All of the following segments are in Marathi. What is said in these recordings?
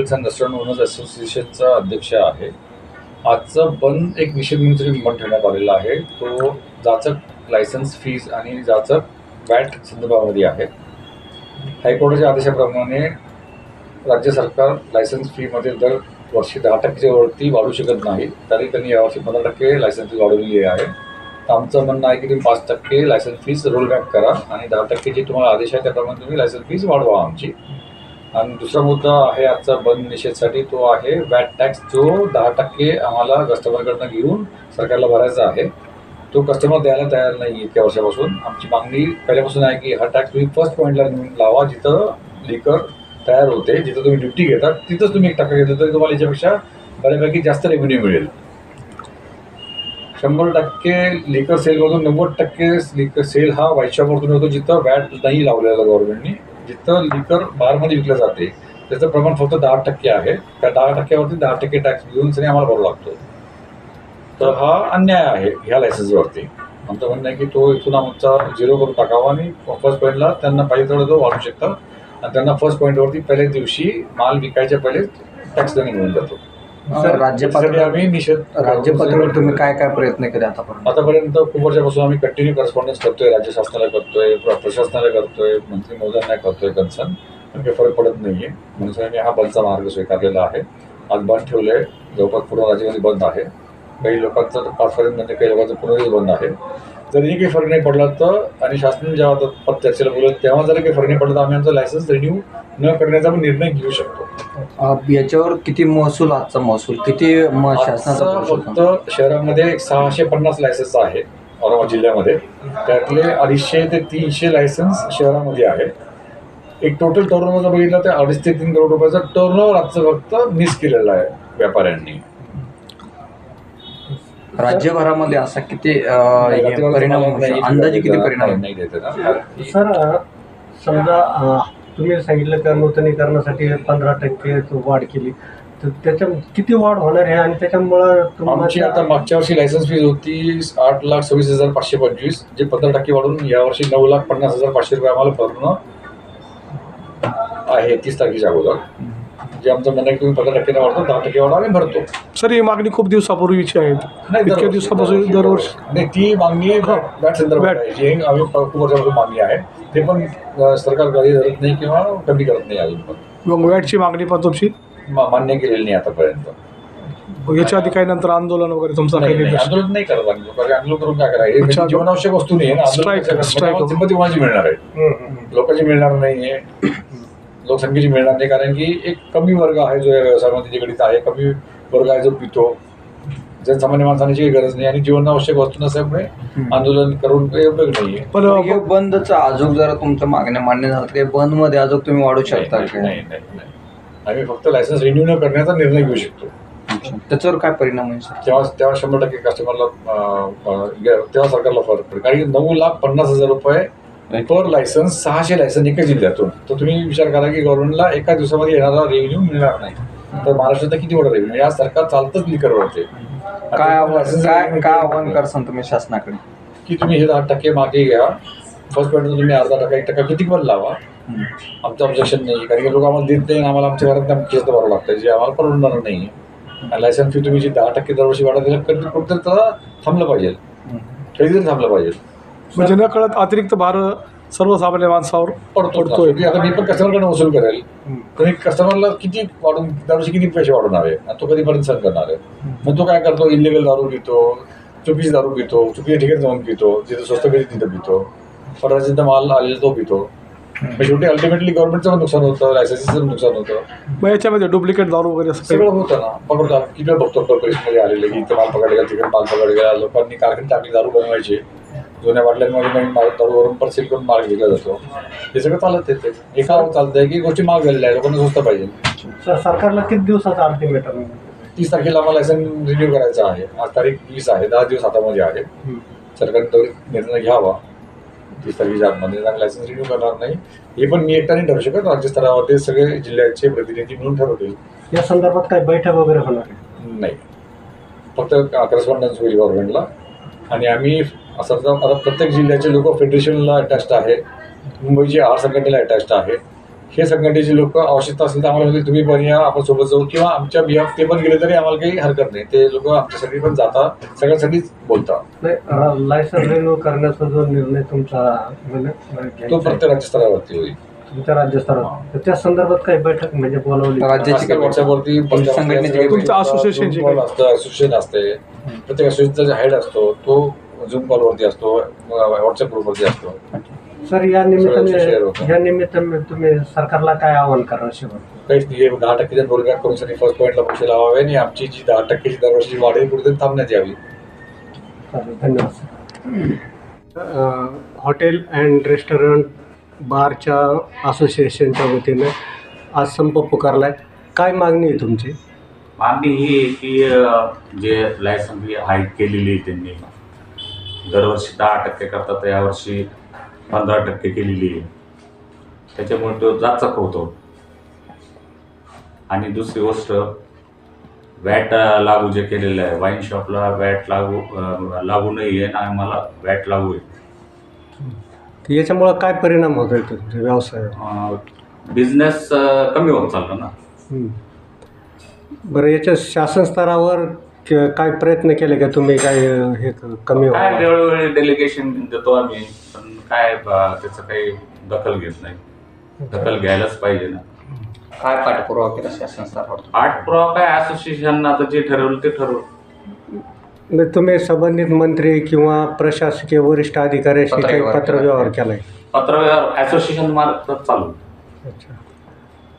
हॉटेल्स अँड रेस्टॉरंट ओनर्स असोसिएशनचा अध्यक्ष आहे. आजचं बंद एक विषय म्हणून तरी बंद ठेवण्यात आलेला आहे. तो जाचक लायसन्स फीज आणि जाचक वॅट संदर्भामध्ये आहे. हायकोर्टाच्या आदेशाप्रमाणे राज्य सरकार लायसन्स फीमध्ये दर वर्षी दहा टक्केवरती वरती वाढू शकत नाही. तरी त्यांनी यावर्षी पंधरा टक्के लायसन्स वाढवलेली आहे. तर आमचं म्हणणं आहे की तुम्ही पाच टक्के लायसन्स फीज रोल बॅक करा आणि दहा टक्के जे तुम्हाला आदेश आहे त्याप्रमाणे तुम्ही लायसन्स फीज वाढवा आमची. आणि दुसरा मुद्दा आहे आजचा बंद निषेधसाठी तो आहे वॅट टॅक्स जो दहा टक्के आम्हाला कस्टमरकडनं घेऊन सरकारला भरायचा आहे तो कस्टमर द्यायला तयार नाही इतक्या वर्षापासून. आमची मागणी पहिल्यापासून आहे की हा टॅक्स तुम्ही फर्स्ट पॉईंटला नेऊन लावा जिथं लिकर तयार होते जिथं तुम्ही ड्युटी घेतात तिथंच तुम्ही एक टक्का घेतलं तरी तुम्हाला याच्यापेक्षा बऱ्यापैकी जास्त रेव्हेन्यू मिळेल. शंभर टक्के लिकर सेलमधून नव्वद टक्के लिकर सेल हा व्हाईट शॉपवरतून होतो जिथं वॅट नाही लावलेला गव्हर्नमेंटनी जिथं लिकर बारमध्ये विकलं जाते त्याचं प्रमाण फक्त दहा टक्के आहे. त्या दहा टक्क्यावरती दहा टक्के टॅक्स घेऊन सनी आम्हाला भरावा लागतो. तर हा अन्याय आहे ह्या लायसन्सवरती आमचं म्हणणं आहे की तो इथून आमचा झिरो करून टाकावा आणि फर्स्ट पॉईंटला त्यांना पाहिजे तेवढं तो वाढू शकतात आणि त्यांना फर्स्ट पॉईंटवरती पहिल्याच दिवशी माल विकायच्या पहिले टॅक्स त्यांनी मिळून जातो. सर, राज्य त्यासाठी पातळीवर आम्ही निषेध राज्य पातळीवर तुम्ही काय काय प्रयत्न केले आतापर्यंत? आतापर्यंत खूप वर्षापासून आम्ही कंटिन्यू करस्पॉन्डन्स करतोय राज्य शासनाला करतोय प्र- प्रशासनाला करतोय मंत्री महोदयांना करतोय कन्सर्न पण काही फरक पडत नाहीये. म्हणून आम्ही हा बंदचा मार्ग स्वीकारलेला आहे. आज बंद ठेवलंय. जवळपास पूर्ण राज्यामध्ये बंद आहे. काही लोकांचं तर पाचपर्यंत म्हणजे काही लोकांचं पुनर्ही बंद आहे. जरी काही फरक नाही पडला तर आणि शासन जेव्हा चर्चेला बोलत तेव्हा जरी काही फरक नाही पडला तर आम्ही आमचा लायसन्स रिन्यू न करण्याचा पण निर्णय घेऊ शकतो. याच्यावर किती महसूल आजचा महसूल किती शासनाचा? फक्त शहरामध्ये सहाशे पन्नास लायसन्स आहे औरंगाबाद जिल्ह्यामध्ये. त्यातले अडीचशे ते तीनशे लायसन्स शहरामध्ये आहे एक टोटल टर्नओव्हर जर बघितलं तर अडीच ते तीन करोड रुपयाचा टर्नओव्हर आजचं फक्त मिस केलेला आहे व्यापाऱ्यांनी. राज्यभरामध्ये असा किती अ, परिणाम होऊ नाही शकतो? अंदाजे किती परिणाम नाही- नाही देत. ना सर समजा तुम्ही सांगितलं का नूतनीकरणासाठी पंधरा टक्के वाढ केली. तर त्याच्या किती वाढ होणार आहे? आणि त्याच्यामुळं आमची आता मागच्या वर्षी लायसन्स फीज होती आठ लाख सव्वीस हजार पाचशे पंचवीस. जे पंधरा टक्के वाढून यावर्षी नऊ लाख पन्नास हजार पाचशे रुपये आम्हाला भरणं आहे तीस तारखेच्या अगोदर. जे आमचं म्हणणं तुम्ही पंधरा टक्के वाढतो दहा टक्के वाढवा आम्ही भरतो. सर ही मागणी खूप दिवसापूर्वीची आहे. नाही, इतक्या दरवर्षी- दिवसापासून दरवर्षी. नाही ती मागणी बॅट संदर्भात. आहे. जी आम्ही खूप वर्षापासून मागणी आहे. ते पण अं, सरकार कधी धरत नाही किंवा कमी करत नाही अजून पण. मग वॅटची मागणी पण तुमची? मा- मान्य केलेली नाही आतापर्यंत. मग याच्या आधी काही नंतर आंदोलन वगैरे तुमचं नाही, काही नाही, निर्देश? आंदोलन नाही करत आम्ही. आंदोलन करून काय करायचं? हे अच्छा. म्हणजे जीवनावश्यक वस्तू नाही. आहे ना आंदोलन Strike- कसं करणार? strike म्हणजे कोणाची मिळणार आहे? लोकांची मिळणार नाहीये. लोकसंख्येची मिळणार नाही कारण की एक कमी वर्ग आहे जो या व्यवसायामध्ये निगडीत आहे कमी वर्ग आहे जो पितो. जनसामान्य माणसांची काही गरज नाही आणि जीवनावश्यक वस्तू नसल्यामुळे आंदोलन करून काही उपयोग नाहीये. पण हे बंदचा अजून जरा तुमच्या मागण्या मान्य झालं तर बंदमध्ये अजून तुम्ही वाढू शकता नाही? नाही आम्ही फक्त लायसन्स रिन्यू न करण्याचा निर्णय घेऊ शकतो. अच्छा. त्याच्यावर काय परिणाम होईल तेव्हा तेव्हा शंभर टक्के कस्टमरला तेव्हा सरकारला फरक पडेल. कारण की नऊ लाख पन्नास हजार रुपये पर लायसन्स सहाशे लायसन्स एका जिल्ह्यातून. तर तुम्ही विचार करा की गव्हर्नमेंटला एका दिवसामध्ये येणारा रेव्हेन्यू मिळणार नाही. तर महाराष्ट्रात किती मोठा रेव्हेन्यू या सरकार चालतच लिकरवरते काय आव्हान काय काय आव्हान करसान तुम्ही शासनाकडे? की तुम्ही हे दहा टक्के मागे घ्या. फर्स्ट पॉईंट तुम्ही अर्धा टक्का एक टक्का किती पण लावा. आमचं ऑब्जेक्शन नाही कारण की लोक आम्हाला देत नाही आम्हाला आमच्या घरात आमची किस्त भरावं लागतं. जे आम्हाला परवडणार नाही. आणि लायसन्स फी तुम्ही जी दहा टक्के दरवर्षी वाढत कुठेतरी त्याला थांबलं पाहिजे. कधीतरी थांबलं पाहिजे. म्हणजे न कळत अतिरिक्त भार सर्वसामान्य माणसावर पडतो. पडतोय. की आता मी पण कस्टमरकडे वसूल करेल. तर कस्टमरला किती वाढून दरवर्षी किती पैसे वाढवणार आहे आणि तो कधीपर्यंत सहन करणार आहे? मग तो काय करतो? इलिगल दारू पितो चुकीची दारू पितो चुकीच्या ठिकाणी जाऊन पितो जिथं स्वस्त कधी तिथं पितो. परराज्याचा माल आलेला तो पितो. शेवटी अल्टिमेटली गव्हर्नमेंटचं पण नुकसान होतं लायसन्सचं नुकसान होतं. मग याच्यामध्ये डुप्लिकेट दारू वगैरे असं सगळं होतं ना. पकडतो किती बघतो कॉर्पोरेशनमध्ये आलेले की इथं माल पकडला गेला तिकडे माल पकडला गेला लोकांनी कारखाने टाकली दारू बनवायचे. जुन्या बाटल्यांमध्ये नवीन माल दारूवरून पर सील करून माल घेतला जातो. हे सगळं चालत येते एका चालतंय की गोष्टी माग झालेल्या आहे लोकांना स्वस्त पाहिजे. सर सरकारला किती दिवसाचा अल्टिमेटम तीस तारखेला आम्हाला लायसन रिन्यू करायचं आहे. आज तारीख वीस आहे दहा दिवस हातामध्ये आहे. सरकारने तो निर्णय घ्यावा. तीस तारखेच्या आतमध्ये लायसन्स रिन्यू करणार नाही. हे पण मी एकटा नाही ठरवू शकत राज्य स्तरावरती सगळे जिल्ह्याचे प्रतिनिधी मिळून ठरवतील. या संदर्भात काही बैठक वगैरे होणार आहे? नाही. फक्त करस्पॉन्डन्स होईल गव्हर्नमेंटला आणि आम्ही असं आता प्रत्येक जिल्ह्याचे लोक फेडरेशनला अटॅच्ड आहे मुंबईचे आर संघटनेला अटॅच्ड आहे हे संघटनेचे लोक आवश्यकता असेल तर आम्हाला म्हणतील तुम्ही पण या आपण सोबत जाऊ. किंवा आमच्या बिहाफ ते पण गेले तरी आम्हाला काही हरकत नाही. ते लोक आमच्यासाठी पण जातात सगळ्यांसाठीच बोलतात. नाही लायसन्स रिन्यू करण्याचा जो निर्णय तुमचा म्हणजे तो प्रत्येक राज्यस्तरावरती होईल. तुमच्या राज्यस्तरात तर त्या संदर्भात काही बैठक म्हणजे बोलावली. राज्याची व्हॉट्सअपवरती असतं. असोसिएशन असते. प्रत्येक असोसिएशनचा हेड असतो तो झूम कॉलवरती असतो व्हॉट्सअप ग्रुपवरती असतो. सर या निमित्ताने होतं. या निमित्ताने तुम्ही सरकारला काय आवाहन करणार शेवट काहीच नाही हे दहा टक्केच्या रोलबॅक करून साठी फर्स्ट पॉईंटला पैसे लावावे आणि आमची जी दहा टक्केची दरवर्षी वाढ आहे कुठेतरी थांबण्यात यावी. चालेल धन्यवाद सर. अं, हॉटेल अँड रेस्टॉरंट बारच्या असोसिएशनच्या वतीने आज संप पुकारला आहे काय मागणी आहे तुमची? मागणी ही आहे की अ, जे लायसन ही हाईक केलेली आहे त्यांनी दरवर्षी दहा टक्के करतात यावर्षी पंधरा टक्के केलेली आहे. त्याच्यामुळे तो जाचक होतो आणि दुसरी गोष्ट वॅट लागू जे केलेलं आहे वाईन शॉपला वॅट लागू लागू नाही आहे आणि मला वॅट लागू आहे. याच्यामुळं काय परिणाम होत आहे तुमच्या व्यवसायावर बिझनेस कमी होत चालला ना. बरं याच्या शासन स्तरावर क- काय प्रयत्न केले का तुम्ही? काय अं, हे क- कमी काय व्हावं? वेळोवेळी डेलिगेशन देतो आम्ही पण काय ब- त्याचं काही दखल घेत नाही. दखल घ्यायलाच पाहिजे ना. काय पाठपुरावा केला शासन स्तरावर? आठ पुरावा काय असोसिएशन आता जे ठरवलं ते ठरवलं. म्हणजे तुम्ही संबंधित मंत्री किंवा प्रशासकीय वरिष्ठ अधिकाऱ्याशी काही पत्रव्यवहार केला. पत्रव्यवहार केलाय? पत्रव्यवहार असोसिएशन मार्फत चालू. अच्छा.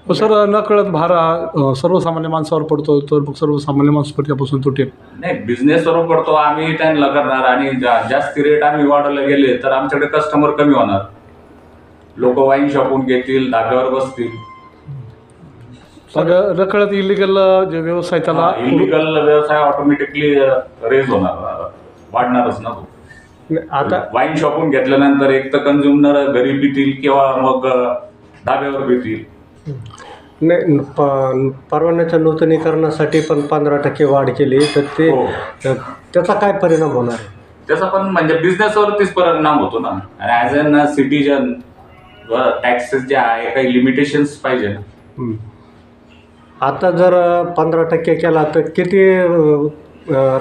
सर नकळत भार हा अ, सर्वसामान्य माणसावर पडतो तर मग सर्वसामान्य माणूस त्यापासून तुटेल नाही बिझनेस वर पडतो आम्ही त्यांना करणार आणि जा- जास्ती रेट आम्ही वाढवले गेले तर आमच्याकडे कस्टमर कमी होणार. लोक वाईन शॉपून घेतील धाब्यावर बसतील. सगळं नकळत इलिगल जे व्यवसाय त्याला इलिगल व्यवसाय ऑटोमॅटिकली रेज होणार वाढणारच ना तो. आता वाईन शॉपून घेतल्यानंतर एक तर कन्झ्युमर घरी पितील किंवा मग अ, धाब्यावर पितील. नाही प- परवान्याच्या नूतनीकरणासाठी पण पंधरा टक्के वाढ केली तर ते हो. तर त्याचा काय परिणाम होणार आहे? त्याचा पण म्हणजे बिझनेसवरतीच परिणाम होतो ना. ॲज अन सिटीजन टॅक्सेस जे आहे काही लिमिटेशन्स पाहिजे ना. आता जर पंधरा टक्के केला तर किती अं,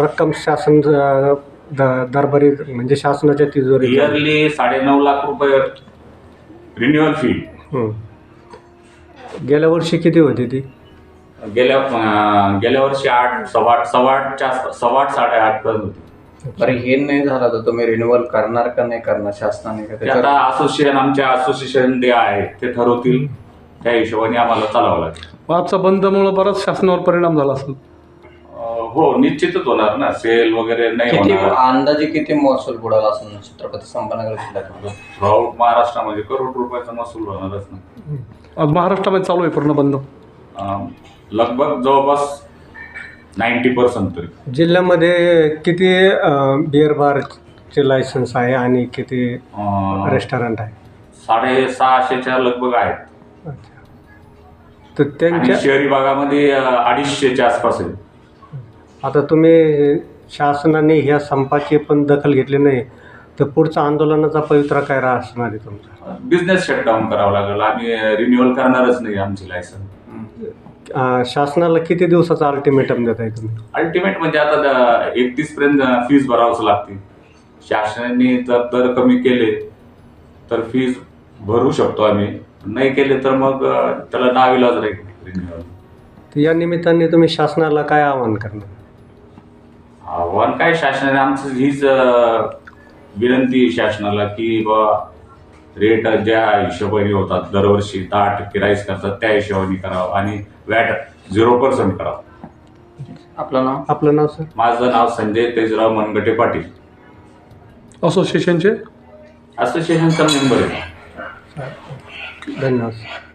रक्कम शासन अं, द- दरबारी म्हणजे शासनाच्या तिजोरी इयरली साडेनऊ लाख रुपये रिन्युअल फी गेल्या वर्षी किती होती ती? गेल्या अं, गेल्या वर्षी आठ सव्वा आठ सव्वा आठच्या आसपास सव्वा आठ साडेआठ पर्यंत होती. बरं हे नाही झालं तर तुम्ही रिन्युअल करणार का नाही करणार शासनाने का ते त्याच्यावर? आता असोसिएशन आमच्या असोसिएशन जे आहे ते ठरवतील. त्या हिशोबाने आम्हाला चालावं लागेल. मग आजचा बंदमुळं बराच शासनावर परिणाम झाला असेल. हो निश्चितच होणार ना. सेल वगैरे नाही किती होणार. अंदाजे किती महसूल बुडाला असून छत्रपती संभाजीनगर जिल्ह्यात महाराष्ट्रामध्ये करोड रुपयाचा महसूल होणारच ना. आज महाराष्ट्रामध्ये चालू आहे पूर्ण बंद. अं, लगभग जवळपास नाईन्टी पर्सेंट तरी. जिल्ह्यामध्ये किती बिअर बारचे लायसन्स आहे आणि किती अं, रेस्टॉरंट आहे? साडेसहाशेच्या लगभग आहेत. अच्छा. तर आणि त्यांच्या शहरी भागामध्ये अं, अडीचशेच्या आसपास आहे. आता तुम्ही शासनाने ह्या संपाची पण दखल घेतली नाही तर पुढचा आंदोलनाचा पवित्रा काय राह असणार आहे तुमचा? बिझनेस शटडाऊन करावं लागेल. आम्ही रिन्युअल करणारच नाही आमची लायसन अं, शासनाला किती दिवसाचा अल्टिमेटम देत आहे तुम्ही? अल्टिमेट म्हणजे आता एकतीस पर्यंत फीज भरावंच लागते शासनाने जर दर कमी केले तर फीज भरू शकतो आम्ही. नाही केले तर मग अं, त्याला नाविलाज राहील रिन्युअल तर या निमित्ताने तुम्ही शासनाला काय आवाहन करणार? आव्हान काय शासनाने? आमचं हीच विनंती शासनाला की बा रेट ज्या हिशोबाने होतात दरवर्षी दहा टक्के राईस करतात त्या हिशोबाने करावं आणि वॅट झिरो पर्सेंट करावं. आपलं नाव? आपलं नाव सर? माझं नाव संजय तेजराव मनगटे पाटील. असोसिएशनचे असोसिएशनचा मेंबर आहे. धन्यवाद